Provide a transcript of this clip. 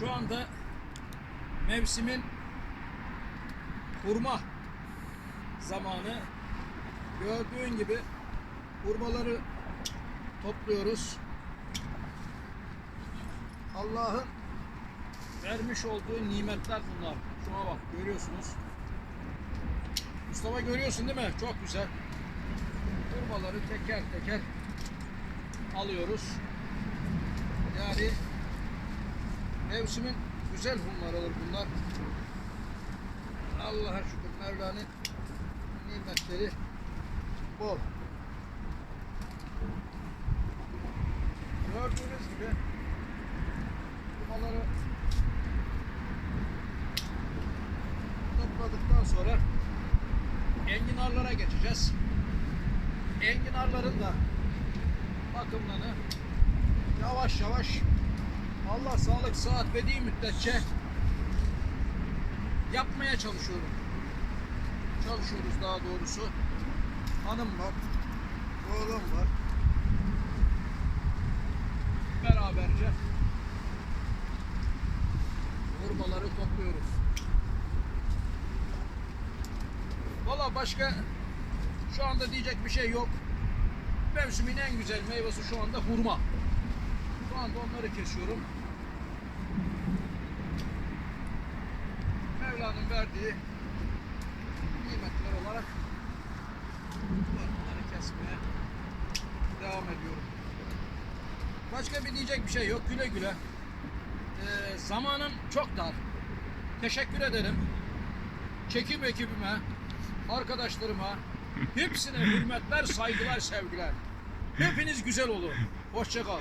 Şu anda mevsimin hurma zamanı. Gördüğün gibi hurmaları topluyoruz. Allah'ın vermiş olduğu nimetler bunlar. Şuna bak görüyorsunuz. Mustafa görüyorsun değil mi? Çok güzel. Hurmaları teker teker alıyoruz. Yani mevsimin güzel hurmaları bunlar. Allah'a şükür Mevla'nın nimetleri bol. Gördüğünüz gibi hurmaları topladıktan sonra enginarlara geçeceğiz. Enginarların da bakımlarını yavaş yavaş Allah sağlık saat verdiği müddetçe yapmaya çalışıyorum. Çalışıyoruz daha doğrusu. Hanım var, oğlum var. Beraberce hurmaları topluyoruz. Valla başka şu anda diyecek bir şey yok. Mevsimin en güzel meyvesi şu anda hurma. Şu anda onları kesiyorum. Mevla'nın verdiği nimetler olarak bunları kesmeye devam ediyorum. Başka bir diyecek bir şey yok. Güle güle. Ee, zamanım çok dar. Teşekkür ederim. Çekim ekibime, arkadaşlarıma, hepsine hürmetler, saygılar, sevgiler. Hepiniz güzel olun. Hoşça kal.